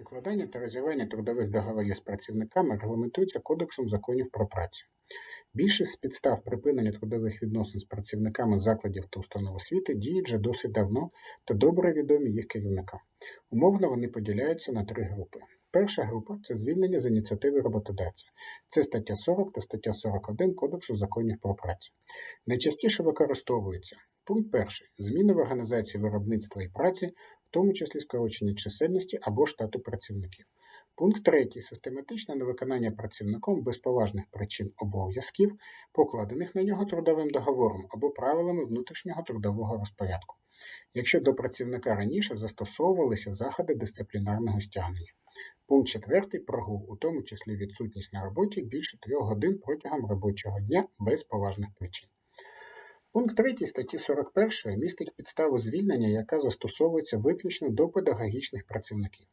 Укладання та розірвання трудових договорів з працівниками регламентується Кодексом законів про працю. Більшість з підстав припинення трудових відносин з працівниками закладів та установ освіти діють вже досить давно та добре відомі їх керівникам. Умовно вони поділяються на три групи. Перша група це звільнення з ініціативи роботодавця. Це стаття 40 та стаття 41 Кодексу законів про працю. Найчастіше використовується пункт перший зміни в організації виробництва і праці, в тому числі скорочення чисельності або штату працівників. Пункт третій систематичне невиконання працівником без поважних причин обов'язків, покладених на нього трудовим договором або правилами внутрішнього трудового розпорядку, якщо до працівника раніше застосовувалися заходи дисциплінарного стягнення. Пункт четвертий прогул, у тому числі відсутність на роботі більше трьох годин протягом робочого дня без поважних причин. Пункт 3 статті 41 містить підставу звільнення, яка застосовується виключно до педагогічних працівників.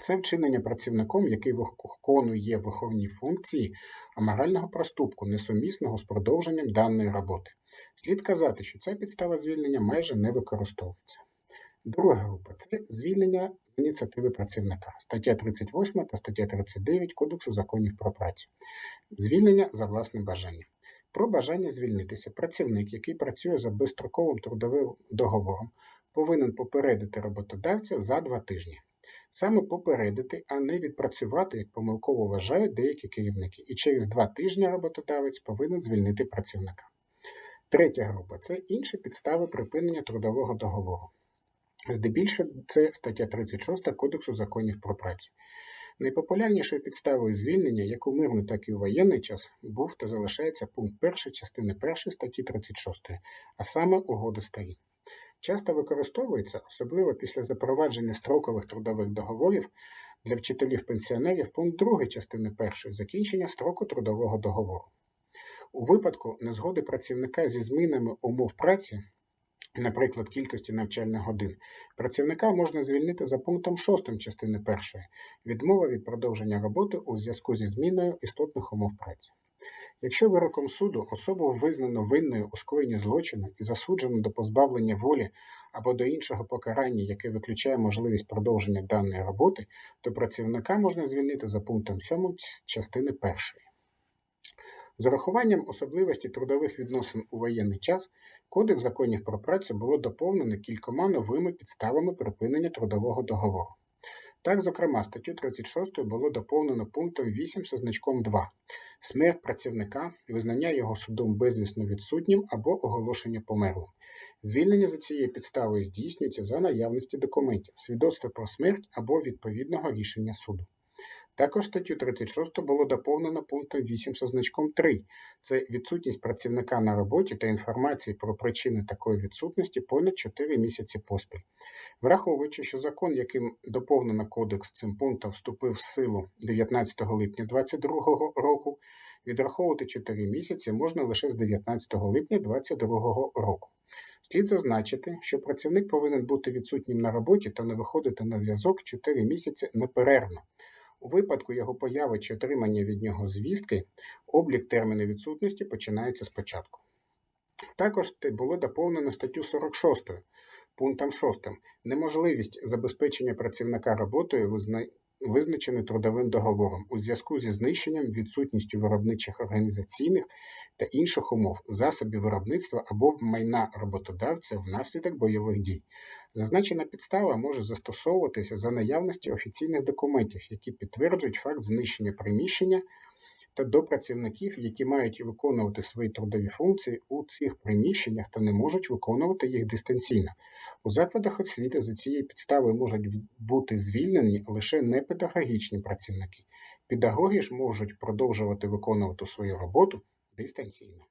Це вчинення працівником, який виконує виховні функції аморального проступку, несумісного з продовженням даної роботи. Слід казати, що ця підстава звільнення майже не використовується. Друга група це звільнення з ініціативи працівника, стаття 38 та стаття 39 Кодексу законів про працю. Звільнення за власним бажанням. Про бажання звільнитися працівник, який працює за безстроковим трудовим договором, повинен попередити роботодавця за два тижні. Саме попередити, а не відпрацювати, як помилково вважають деякі керівники, і через два тижні роботодавець повинен звільнити працівника. Третя група це інші підстави припинення трудового договору. Здебільшого це стаття 36 Кодексу законів про працю. Найпопулярнішою підставою звільнення, як у мирний, так і у воєнний час, був та залишається пункт 1 частини 1 статті 36, а саме угода сторін. Часто використовується, особливо після запровадження строкових трудових договорів для вчителів-пенсіонерів пункт 2 частини 1 закінчення строку трудового договору. У випадку незгоди працівника зі змінами умов праці наприклад, кількості навчальних годин, працівника можна звільнити за пунктом 6 частини 1 відмова від продовження роботи у зв'язку зі зміною істотних умов праці. Якщо вироком суду особу визнано винною у скоєнні злочину і засуджено до позбавлення волі або до іншого покарання, яке виключає можливість продовження даної роботи, то працівника можна звільнити за пунктом 7 частини 1. З урахуванням особливості трудових відносин у воєнний час Кодекс законів про працю було доповнено кількома новими підставами припинення трудового договору. Так, зокрема, статтю 36 було доповнено пунктом 8 зі значком 2 смерть працівника, визнання його судом безвісно відсутнім або оголошення померлим. Звільнення за цією підставою здійснюється за наявності документів, свідоцтва про смерть або відповідного рішення суду. Також статтю 36 було доповнено пунктом 8 зі значком 3. Це відсутність працівника на роботі та інформації про причини такої відсутності понад 4 місяці поспіль. Враховуючи, що закон, яким доповнено кодекс цим пунктом, вступив в силу 19 липня 2022 року, відраховувати 4 місяці можна лише з 19 липня 2022 року. Слід зазначити, що працівник повинен бути відсутнім на роботі та не виходити на зв'язок 4 місяці неперервно. У випадку його появи чи отримання від нього звістки, облік терміну відсутності починається спочатку. Також було доповнено статтю 46 пунктом 6 неможливість забезпечення працівника роботою визначений трудовим договором у зв'язку зі знищенням, відсутністю виробничих організаційних та інших умов, засобів виробництва або майна роботодавця внаслідок бойових дій. Зазначена підстава може застосовуватися за наявності офіційних документів, які підтверджують факт знищення приміщення та до працівників, які мають виконувати свої трудові функції у цих приміщеннях та не можуть виконувати їх дистанційно. У закладах освіти за цією підставою можуть бути звільнені лише непедагогічні працівники. Педагоги ж можуть продовжувати виконувати свою роботу дистанційно.